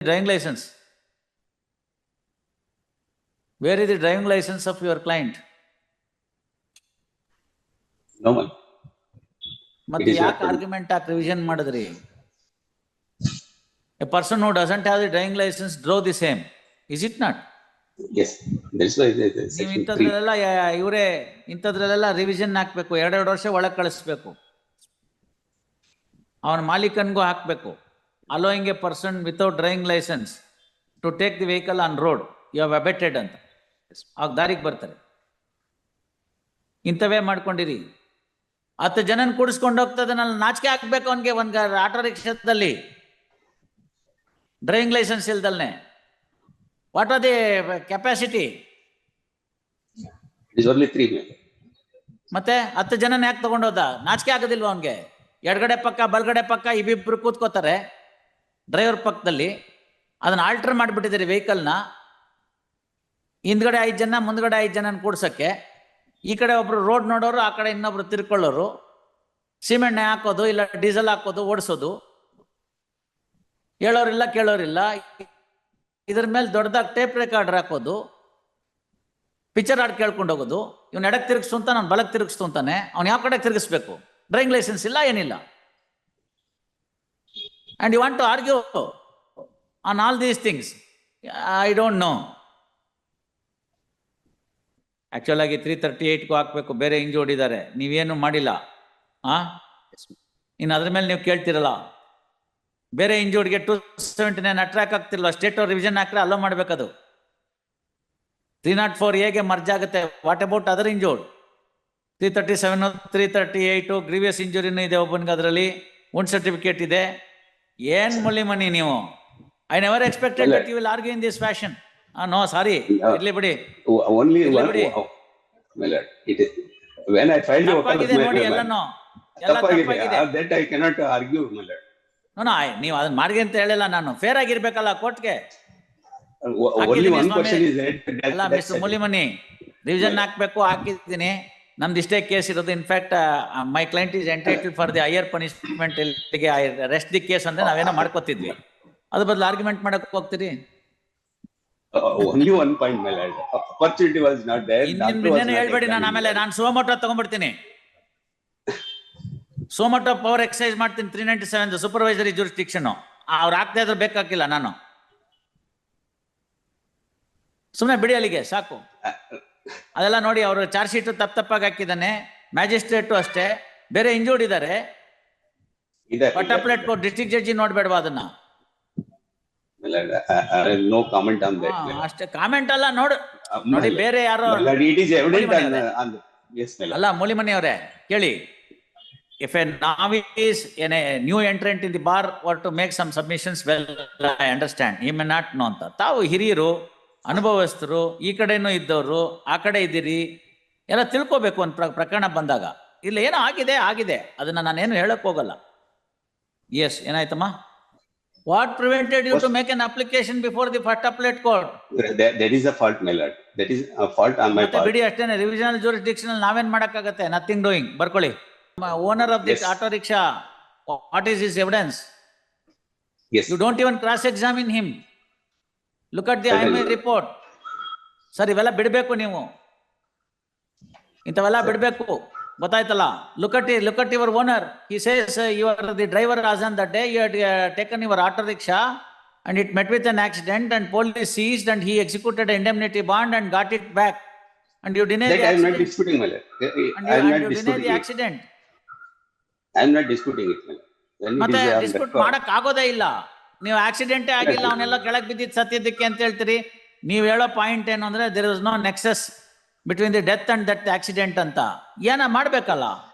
driving license? Where is the driving license of your client? No, one. ಮತ್ತೆ ಯಾಕೆ. Argument ಹಾಕಿ revision ಮಾಡಿದ್ರಿ a person who doesn't have the driving license drove the same is it not ನೀವು. ಇಂಥದ್ರಲ್ಲೆಲ್ಲ ಇವರೇ ಇಂಥದ್ರಲ್ಲೆಲ್ಲ revision ಹಾಕ್ಬೇಕು ಎರಡೆರಡು ವರ್ಷ ಒಳಗೆ ಕಳಿಸ್ಬೇಕು ಅವನ ಮಾಲೀಕನ್ಗೂ ಹಾಕಬೇಕು allowing a person without driving license to take the vehicle on road you have abetted ಅಂತ. ಆಗ ದಾರಿಗೆ ಬರ್ತಾರೆ. ಇಂಥವೇ ಮಾಡ್ಕೊಂಡಿರಿ. ಹತ್ತು ಜನನ ಕೂಡಿಸ್ಕೊಂಡು ಹೋಗ್ತದೆ ನಾನು ನಾಚಿಕೆ ಹಾಕ್ಬೇಕು ಅವನಿಗೆ ಒಂದು ಆಟೋ ರಿಕ್ಷಾದಲ್ಲಿ. Driving licence ಇಲ್ದಲ್ನೆ. What are the capacity It is only three, ma'am. ಮತ್ತೆ ಹತ್ತು ಜನನ ಯಾಕೆ ತಗೊಂಡೋದ ನಾಚಿಕೆ ಆಗೋದಿಲ್ವ ಅವನಿಗೆ? ಎಡಗಡೆ ಪಕ್ಕ ಬಲಗಡೆ ಪಕ್ಕ ಇಬ್ಬಿಬ್ರು ಕೂತ್ಕೋತಾರೆ. ಡ್ರೈವರ್ ಪಕ್ಕದಲ್ಲಿ ಅದನ್ನು ಆಲ್ಟರ್ ಮಾಡಿಬಿಟ್ಟಿದ್ದೀರಿ ವೆಹಿಕಲ್ನ ಹಿಂದ್ಗಡೆ ಐದು ಜನ, ಮುಂದ್ಗಡೆ ಐದು ಜನ ಕೂಡ್ಸೋಕ್ಕೆ ಈ ಕಡೆ ಒಬ್ರು ರೋಡ್ ನೋಡೋರು, ಆ ಕಡೆ ಇನ್ನೊಬ್ರು ತಿರ್ಕೊಳ್ಳೋರು. ಸಿಮೆಣ್ಣೆ ಹಾಕೋದು, ಇಲ್ಲ ಡೀಸೆಲ್ ಹಾಕೋದು, ಓಡಿಸೋದು. ಹೇಳೋರಿಲ್ಲ, ಕೇಳೋರಿಲ್ಲ. ಇದ್ರ ಮೇಲೆ ದೊಡ್ಡದಾಗಿ ಟೇಪ್ ರೆಕಾರ್ಡರ್ ಹಾಕೋದು. ಪಿಕ್ಚರ್ ಹಾಡ್ ಕೇಳ್ಕೊಂಡು ಹೋಗೋದು. ಇವ್ನು ಎಡಕ್ಕೆ ತಿರುಗಿಸ್ತು ಅಂತ, ನಾನು ಬಲಕ್ಕೆ ತಿರುಗಿಸ್ತು ಅಂತಾನೆ. ಅವ್ನು ಯಾವ ಕಡೆ ತಿರುಗಿಸ್ಬೇಕು? ಡ್ರೈವಿಂಗ್ ಲೈಸೆನ್ಸ್ ಇಲ್ಲ, ಏನಿಲ್ಲ. And you want to argue on all these things I don't know actual ಆಗಿ ತ್ರೀ ತರ್ಟಿ ಏಯ್ಟ್ಗೂ ಹಾಕ್ಬೇಕು ಬೇರೆ ಇಂಜೋರ್ಡ್ ಹೊಡಿದ್ದಾರೆ ನೀವೇನು ಮಾಡಿಲ್ಲ? ಆ? ಇನ್ನು ಅದ್ರ ಮೇಲೆ ನೀವು ಕೇಳ್ತಿರಲ್ಲ? ಬೇರೆ ಇಂಜೋಡ್ಗೆ ಟೂ ಸೆವೆಂಟಿ ನೈನ್ ಅಟ್ರಾಕ್ ಆಗ್ತಿಲ್ವಾ? ಸ್ಟೇಟ್ ರಿವಿಷನ್ ಹಾಕ್ರೆ ಅಲೋ ಮಾಡಬೇಕದು. ತ್ರೀ ನಾಟ್ ಫೋರ್ ಎಗೆ ಮರ್ಜ್ ಆಗುತ್ತೆ? What about other injured three thirty seven three thirty eight grievous ಇಂಜುರಿನೂ ಇದೆ ಒಬ್ಬನಿಗೆ ಅದರಲ್ಲಿ. ಒನ್ ಸರ್ಟಿಫಿಕೇಟ್ ಇದೆ. ಏನ್ ಮುಳ್ಳಿ ಮನಿ ನೀವು? I never expected that you will argue in this fashion no sorry ಇರ್ಲಿ ಬಿಡಿ. ಓನ್ಲಿ ಒನ್ ಬಿಡಿ. one, when I filed the ತಪ್ಪಾಗಿದೆ ನೋಡಿ ಎಲ್ಲನೂ. ಎಲ್ಲ ತಪ್ಪಾಗಿದೆ. ತಪ್ಪಾಗಿದೆ. Ah, That I cannot argue, no no ನೀವು ಅದನ್ನ ಮಾಡಿ ಅಂತ ಹೇಳಿಲ್ಲ ನಾನು. ಫೇರ್ ಆಗಿರ್ಬೇಕಲ್ಲ ಕೋರ್ಟ್ಗೆ? ಓನ್ಲಿ ಒನ್ Only ಹಾಕಿದ್ದೀನಿ one question is that. that- ಅಲ್ಲ ಮಿಸ್ಟರ್. ಮುಲಿಮನಿ ರಿವಿಷನ್ ಹಾಕ್ಬೇಕು ಹಾಕಿದ್ದೀನಿ. ನಮ್ದು ಇಷ್ಟೇ ಕೇಸ್ ಇರೋದು. In fact my client is entitle for the higher punishment ಇಲ್ಲಿಗೆ ರೆಸ್ಟ್ ದಿ ಕೇಸ್ ಅಂದ್ರೆ ನಾವೇನೋ ಮಾಡ್ಕೋತಿದ್ವಿ. ಅದ್ರ ಬದಲು ಆರ್ಗ್ಯುಮೆಂಟ್ ಮಾಡಕ್ ಹೋಗ್ತೀರಿ? Uh, ಹೇಳ್ಬೇಡಿ ನಾನು. ಆಮೇಲೆ ನಾನು ಸೋಮೋಟೋ ತಗೊಂಡ್ಬಿಡ್ತೀನಿ. ಸೋಮೋಟೋ ಪವರ್ ಎಕ್ಸೈಸ್ ಮಾಡ್ತೀನಿ. Three ninety seven supervisory jurisdiction ಅವ್ರು ಆಗ್ತಾ ಇದ್ರೆ ಬೇಕಾಗಿಲ್ಲ ನಾನು. ಸುಮ್ಮನೆ ಬಿಡಿ ಅಲ್ಲಿಗೆ ಸಾಕು. ಅದೆಲ್ಲ ನೋಡಿ ಅವರು ಚಾರ್ಜ್ ಶೀಟ್ ತಪ್ಪ ತಪ್ಪಾಗಿ ಹಾಕಿದ್ದಾನೆ. ಮ್ಯಾಜಿಸ್ಟ್ರೇಟು ಅಷ್ಟೇ. ಬೇರೆ ಇಂಜೂರ್ಡ್ ಇದ್ದಾರೆ. ಇದೆ, ಪಟ್ಟಾಪ್ಲೇಟ್. ಡಿಸ್ಟ್ರಿಕ್ಟ್ ಜಡ್ಜಿ ನೋಡ್ಬೇಡವಾ ಅದನ್ನ? No comment my lord. ಅಷ್ಟೇ. ಕಾಮೆಂಟ್ ಅಲ್ಲ ನೋಡು. ನೋಡಿ ಬೇರೆ ಯಾರೋ ಇಟ್ my lord. ಅಲ್ಲ ಮೂಲಿಮನಿ ಅವರೇ ಕೇಳಿ. If a novice an a new entrant in the bar were to make some submissions well I understand ಈ ಮೆ ನಾಟ್ ನೋ ಅಂತ. ತಾವು ಹಿರಿಯರು ಅನುಭವಸ್ಥರು ಈ ಕಡೆನೂ ಇದ್ದವರು ಆ ಕಡೆ ಇದ್ದೀರಿ ಎಲ್ಲ ತಿಳ್ಕೋಬೇಕು ಒಂದು ಪ್ರ- ಪ್ರಕರಣ ಬಂದಾಗ. ಇಲ್ಲ ಏನೋ ಆಗಿದೆ ಆಗಿದೆ. ಅದನ್ನ ನಾನೇನು ಹೇಳಕ್ ಹೋಗಲ್ಲ. ಎಸ್ ಏನಾಯ್ತಮ್ಮ? What prevented you to make an application before the first appellate court that is is a fault, my lord. That is a fault on my part. ಬಿಡಿ ಅಷ್ಟೇನೆ ರಿವಿಷನಲ್ ಜೂರಿಸ್ಡಿಕ್ಷನ್ ನಾವೇನ್ ಮಾಡಕ್ಕಾಗತ್ತೆ? ನಥಿಂಗ್ ಡೂಯಿಂಗ್ ಬರ್ಕೊಳ್ಳಿ. Owner of this auto rickshaw what is is evidence. You don't even cross examine him look at the I my Certainly. Report sir ಇವೆಲ್ಲ ಬಿಡಬೇಕು ನೀವು ಇಂಥವೆಲ್ಲ ಬಿಡಬೇಕು ಗೊತ್ತಾಯ್ತಲ್ಲ look at look at your owner he says your the driver as on the day you taken your auto rickshaw and it met with an accident and police seized and he executed an indemnity bond and got it back and you deny That I am not disputing, my lord. I I am and not you deny disputing the accident I am not disputing it, it ಮತ್ತೆ dispute ಮಾಡಕ್ ಆಗೋದೇ ಇಲ್ಲ ನೀವು ಆಕ್ಸಿಡೆಂಟೇ ಆಗಿಲ್ಲ ಅವನ್ನೆಲ್ಲ ಕೆಳಗೆ ಬಿದ್ದಿದ್ದು ಸತ್ಯದಕ್ಕೆ ಅಂತ ಹೇಳ್ತೀರಿ. ನೀವು ಹೇಳೋ ಪಾಯಿಂಟ್ ಏನು ಅಂದ್ರೆ there is no nexus between the death and that accident ಅಂತ. ಏನ ಮಾಡ್ಬೇಕಲ್ಲ?